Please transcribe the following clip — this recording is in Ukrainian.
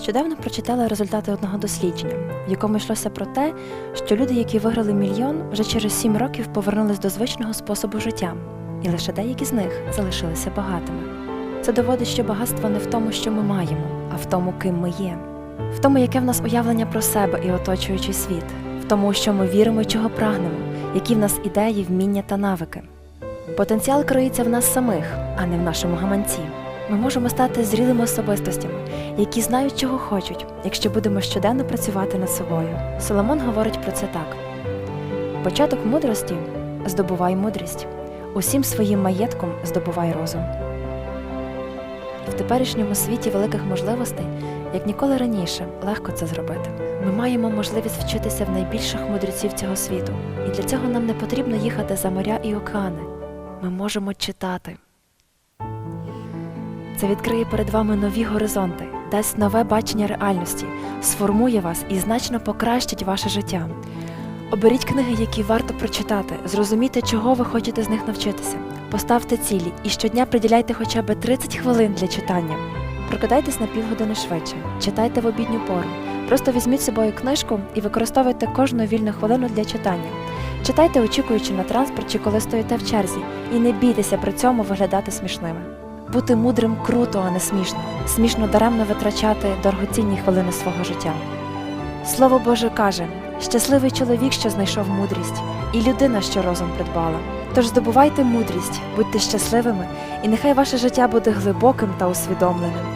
Нещодавно прочитала результати одного дослідження, в якому йшлося про те, що люди, які виграли мільйон, вже через сім років повернулись до звичного способу життя, і лише деякі з них залишилися багатими. Це доводить, що багатство не в тому, що ми маємо, а в тому, ким ми є, в тому, яке в нас уявлення про себе і оточуючий світ, в тому, що ми віримо і чого прагнемо, які в нас ідеї, вміння та навики. Потенціал криється в нас самих, а не в нашому гаманці. Ми можемо стати зрілими особистостями, які знають, чого хочуть, якщо будемо щоденно працювати над собою. Соломон говорить про це так: початок мудрості здобувай мудрість, усім своїм маєтком здобувай розум. В теперішньому світі великих можливостей, як ніколи раніше, легко це зробити. Ми маємо можливість вчитися в найбільших мудреців цього світу, і для цього нам не потрібно їхати за моря і океани. Ми можемо читати. Це відкриє перед вами нові горизонти, дасть нове бачення реальності, сформує вас і значно покращить ваше життя. Оберіть книги, які варто прочитати, зрозумійте, чого ви хочете з них навчитися. Поставте цілі і щодня приділяйте хоча б 30 хвилин для читання. Прокидайтесь на півгодини швидше, читайте в обідню пору. Просто візьміть з собою книжку і використовуйте кожну вільну хвилину для читання. Читайте, очікуючи на транспорт чи коли стоїте в черзі, і не бійтеся при цьому виглядати смішними. Бути мудрим круто, а не смішно. Смішно даремно витрачати дорогоцінні хвилини свого життя. Слово Боже каже: щасливий чоловік, що знайшов мудрість, і людина, що розум придбала. Тож здобувайте мудрість, будьте щасливими, і нехай ваше життя буде глибоким та усвідомленим.